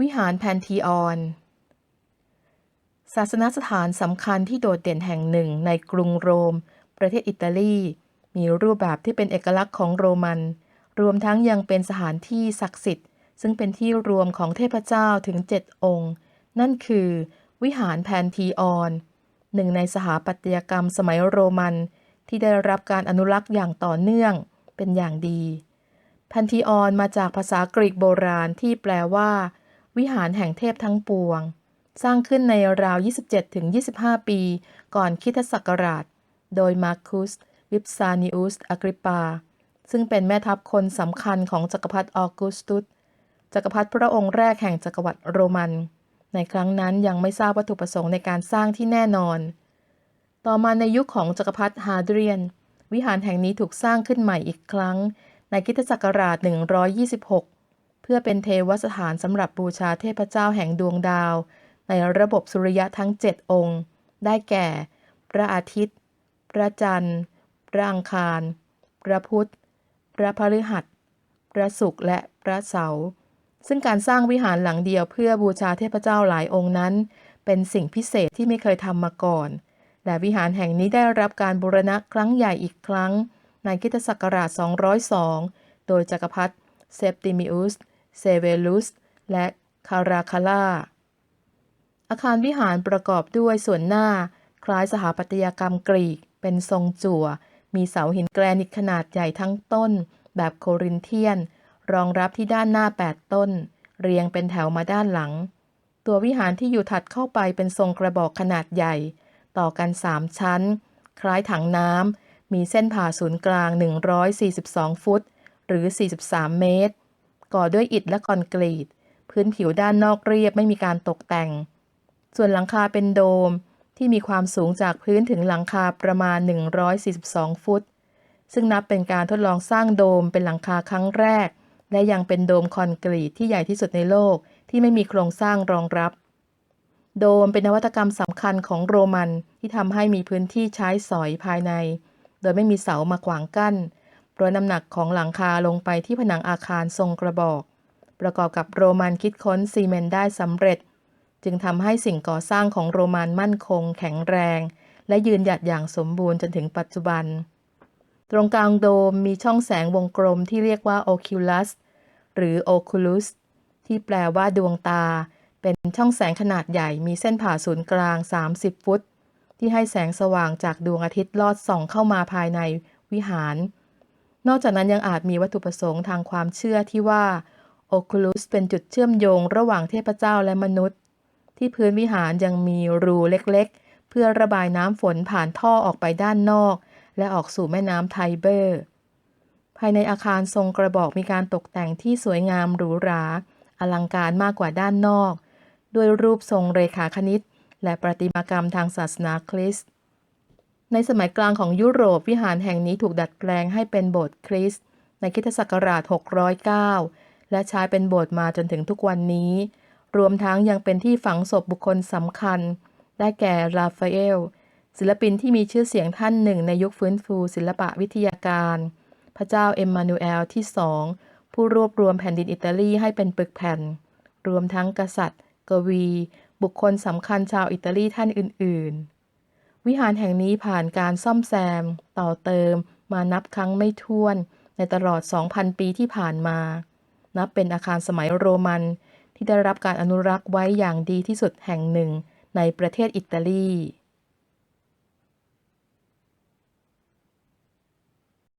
วิหารแพนทีออน ศาสนสถานสำคัญที่โดดเด่นแห่งหนึ่งในกรุงโรม ประเทศอิตาลี มีรูปแบบที่เป็นเอกลักษณ์ของโรมัน รวมทั้งยังเป็นสถานที่ศักดิ์สิทธิ์ ซึ่งเป็นที่รวมของเทพเจ้าถึงเจ็ดองค์ นั่นคือ วิหารแพนทีออน หนึ่งในสถาปัตยกรรมสมัยโรมัน ที่ได้รับการอนุรักษ์อย่างต่อเนื่องเป็นอย่างดีแพนทีออนมาจากภาษากรีกโบราณที่แปลว่า วิหารแห่งเทพทั้งปวง สร้างขึ้นในราว 27-25 ปี ก่อนคริสตศักราช โดยมาร์คุส วิปซานิอุสอกริปา ซึ่งเป็นแม่ทัพคนสำคัญของจักรพรรดิออกุสตุสจักรพรรดิพระองค์แรกแห่งจักรวรรดิโรมัน ในครั้งนั้นยังไม่ทราบวัตถุประสงค์ในการสร้างที่แน่นอน ต่อมาในยุคของจักรพรรดิฮาเดรียน วิหารแห่งนี้ถูกสร้างขึ้นใหม่อีกครั้ง ในคริสตศักราช 126 เพื่อเป็นเทวสถานสำหรับบูชาเทพเจ้าแห่งดวงดาว ในระบบสุริยะทั้ง 7 องค์ ได้แก่ พระอาทิตย์ พระจันทร์ พระอังคาร พระพุธ พระพฤหัส พระศุกร์และพระเสาร์ซึ่งการสร้างวิหารหลังเดียวเพื่อบูชาเทพเจ้าหลายองค์นั้น เป็นสิ่งพิเศษที่ไม่เคยทำมาก่อน และวิหารแห่งนี้ได้รับการบูรณะครั้งใหญ่อีกครั้ง ในคริสตศักราช 202 โดยจักรพรรดิเซปติมิอุส เซเวลุส และคาราคาลาอาคารวิหารประกอบด้วยส่วนหน้า คล้ายสถาปัตยกรรมกรีก เป็นทรงจั่ว มีเสาหินแกรนิตขนาดใหญ่ทั้งต้น แบบโครินเทียน รองรับที่ด้านหน้า 8 ต้น เรียงเป็นแถวมาด้านหลัง ตัววิหารที่อยู่ถัดเข้าไปเป็นทรงกระบอกขนาดใหญ่ ต่อกัน 3 ชั้น คล้ายถังน้ำมีเส้นผ่าศูนย์กลาง 142 ฟุต หรือ 43 เมตร ก่อด้วยอิฐและคอนกรีต พื้นผิวด้านนอกเรียบไม่มีการตกแต่ง ส่วนหลังคาเป็นโดมที่มีความสูงจากพื้นถึงหลังคาประมาณ 142 ฟุต ซึ่งนับเป็นการทดลองสร้างโดมเป็นหลังคาครั้งแรก และยังเป็นโดมคอนกรีตที่ใหญ่ที่สุดในโลกที่ไม่มีโครงสร้างรองรับ โดมเป็นนวัตกรรมสำคัญของโรมันที่ทำให้มีพื้นที่ใช้สอยภายใน โดยไม่มีเสามาขวางกั้น เพราะน้ำหนักของหลังคาลงไปที่ผนังอาคารทรงกระบอก ประกอบกับโรมันคิดค้นซีเมนต์ได้สำเร็จ จึงทำให้สิ่งก่อสร้างของโรมันมั่นคง แข็งแรง และยืนหยัดอย่างสมบูรณ์จนถึงปัจจุบัน ตรงกลางโดมมีช่องแสงวงกลมที่เรียกว่า oculus หรือ oculus ที่แปลว่าดวงตา เป็นช่องแสงขนาดใหญ่มีเส้นผ่าศูนย์กลาง 30 ฟุต ที่ให้แสงสว่างจากดวงอาทิตย์ลอดส่องเข้ามาภายในวิหาร นอกจากนั้นยังอาจมีวัตถุประสงค์ทางความเชื่อที่ว่า Oculus เป็นจุดเชื่อมโยงระหว่างเทพเจ้าและมนุษย์ ที่พื้นวิหารยังมีรูเล็กๆ เพื่อระบายน้ำฝนผ่านท่อออกไปด้านนอก และออกสู่แม่น้ำไทเบอร์ ภายในอาคารทรงกระบอกมีการตกแต่งที่สวยงามหรูหรา อลังการมากกว่าด้านนอก ด้วยรูปทรงเรขาคณิต และประติมากรรมทางศาสนาคริสต์ ในสมัยกลางของยุโรปวิหารแห่งนี้ถูกดัดแปลงให้เป็นโบสถ์คริสต์ในคริสตศักราช 609 และใช้เป็นโบสถ์มาจนถึงทุกวันนี้ รวมทั้งยังเป็นที่ฝังศพบุคคลสำคัญ ได้แก่ราฟาเอล ศิลปินที่มีชื่อเสียงท่านหนึ่งในยุคฟื้นฟูศิลปะวิทยาการ พระเจ้าเอ็มมานูเอลที่สองผู้รวบรวมแผ่นดินอิตาลีให้เป็นปึกแผ่น รวมทั้งกษัตริย์ กวี บุคคลสำคัญชาวอิตาลีท่านอื่น ๆ วิหารแห่งนี้ผ่านการซ่อมแซม ต่อเติม มานับครั้งไม่ถ้วน ในตลอด 2,000 ปีที่ผ่านมา นับเป็นอาคารสมัยโรมัน ที่ได้รับการอนุรักษ์ไว้อย่างดีที่สุดแห่งหนึ่งในประเทศอิตาลี